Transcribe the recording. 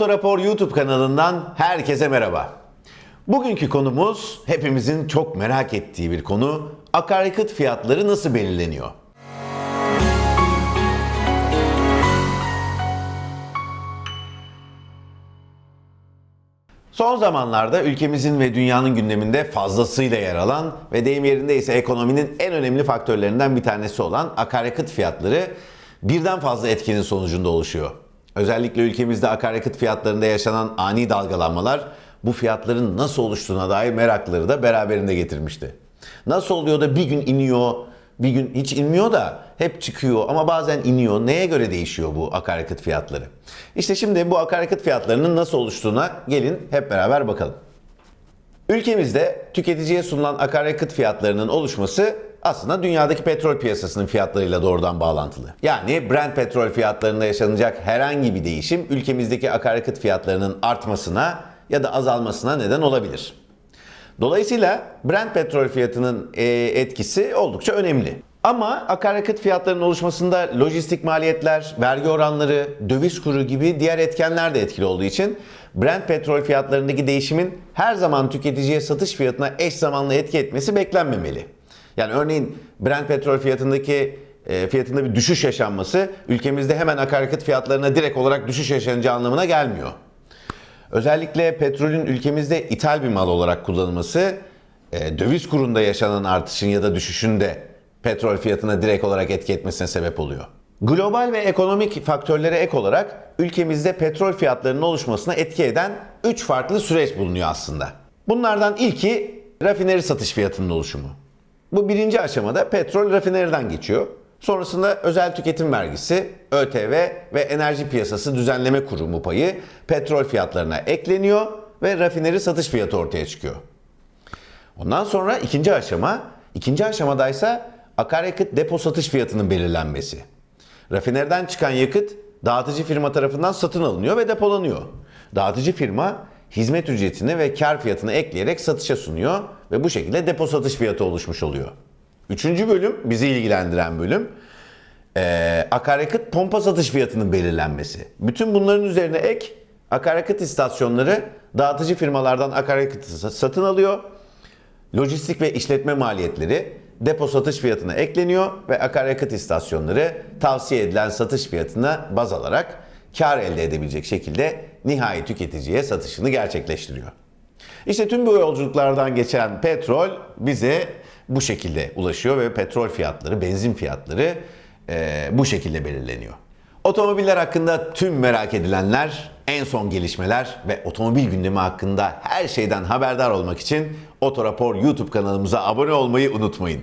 Otorapor YouTube kanalından herkese merhaba. Bugünkü konumuz hepimizin çok merak ettiği bir konu. Akaryakıt fiyatları nasıl belirleniyor? Son zamanlarda ülkemizin ve dünyanın gündeminde fazlasıyla yer alan ve deyim yerinde ise ekonominin en önemli faktörlerinden bir tanesi olan akaryakıt fiyatları birden fazla etkinin sonucunda oluşuyor. Özellikle ülkemizde akaryakıt fiyatlarında yaşanan ani dalgalanmalar bu fiyatların nasıl oluştuğuna dair merakları da beraberinde getirmişti. Nasıl oluyor da bir gün iniyor, bir gün hiç inmiyor da hep çıkıyor ama bazen iniyor. Neye göre değişiyor bu akaryakıt fiyatları? İşte şimdi bu akaryakıt fiyatlarının nasıl oluştuğuna gelin hep beraber bakalım. Ülkemizde tüketiciye sunulan akaryakıt fiyatlarının oluşması aslında dünyadaki petrol piyasasının fiyatlarıyla doğrudan bağlantılı. Yani Brent petrol fiyatlarında yaşanacak herhangi bir değişim ülkemizdeki akaryakıt fiyatlarının artmasına ya da azalmasına neden olabilir. Dolayısıyla Brent petrol fiyatının e, etkisi oldukça önemli. Ama akaryakıt fiyatlarının oluşmasında lojistik maliyetler, vergi oranları, döviz kuru gibi diğer etkenler de etkili olduğu için Brent petrol fiyatlarındaki değişimin her zaman tüketiciye satış fiyatına eş zamanlı etki etmesi beklenmemeli. Yani örneğin Brent petrol fiyatındaki e, fiyatında bir düşüş yaşanması ülkemizde hemen akaryakıt fiyatlarına direkt olarak düşüş yaşanacağı anlamına gelmiyor. Özellikle petrolün ülkemizde ithal bir mal olarak kullanılması e, döviz kurunda yaşanan artışın ya da düşüşün de petrol fiyatına direkt olarak etki etmesine sebep oluyor. Global ve ekonomik faktörlere ek olarak ülkemizde petrol fiyatlarının oluşmasına etki eden 3 farklı süreç bulunuyor aslında. Bunlardan ilki rafineri satış fiyatının oluşumu. Bu birinci aşamada petrol rafineriden geçiyor. Sonrasında özel tüketim vergisi, ÖTV ve Enerji Piyasası Düzenleme Kurumu payı petrol fiyatlarına ekleniyor ve rafineri satış fiyatı ortaya çıkıyor. Ondan sonra ikinci aşama, ikinci aşamadaysa akaryakıt depo satış fiyatının belirlenmesi. Rafinerden çıkan yakıt dağıtıcı firma tarafından satın alınıyor ve depolanıyor. Dağıtıcı firma hizmet ücretini ve kar fiyatını ekleyerek satışa sunuyor ve bu şekilde depo satış fiyatı oluşmuş oluyor. Üçüncü bölüm, bizi ilgilendiren bölüm, ee, akaryakıt pompa satış fiyatının belirlenmesi. Bütün bunların üzerine ek akaryakıt istasyonları dağıtıcı firmalardan akaryakıtı satın alıyor. Lojistik ve işletme maliyetleri depo satış fiyatına ekleniyor ve akaryakıt istasyonları tavsiye edilen satış fiyatına baz alarak kar elde edebilecek şekilde nihai tüketiciye satışını gerçekleştiriyor. İşte tüm bu yolculuklardan geçen petrol bize bu şekilde ulaşıyor ve petrol fiyatları, benzin fiyatları e, bu şekilde belirleniyor. Otomobiller hakkında tüm merak edilenler, en son gelişmeler ve otomobil gündemi hakkında her şeyden haberdar olmak için Otorapor YouTube kanalımıza abone olmayı unutmayın.